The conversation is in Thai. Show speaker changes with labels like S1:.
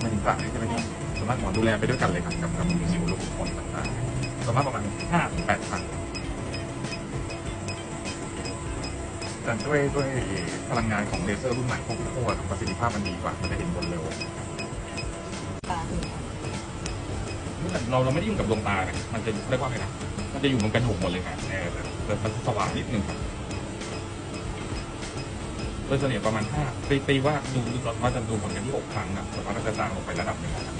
S1: ไม่ต่างใช่ไหมครับสามารถหวอดูแลไปด้วยกันเลยครับกับกับสิวลูกคนต่างๆส่วนมากประมาณห้าแปดครั้งแต่ด้วยด้วยพลังงานของเลเซอร์รุ่นใหม่พวกพวกประสิทธิภาพมันดีกว่า มันจะเห็นผลเร็วเราเราไม่ได้ยุ่งกับดวงตานะมันจะเรียกว่าไงนะมันจะอยู่บนกระดูกหมดเลยครับแต่แต่มันสว่างนิดนึงครับ โดยเฉลี่ยประมาณห้าตีตีว่าดูดูว่าจะดูผลกันที่หกครั้งนะส่วนมากก็จะจางลงไประดับหนึ่งนะครับ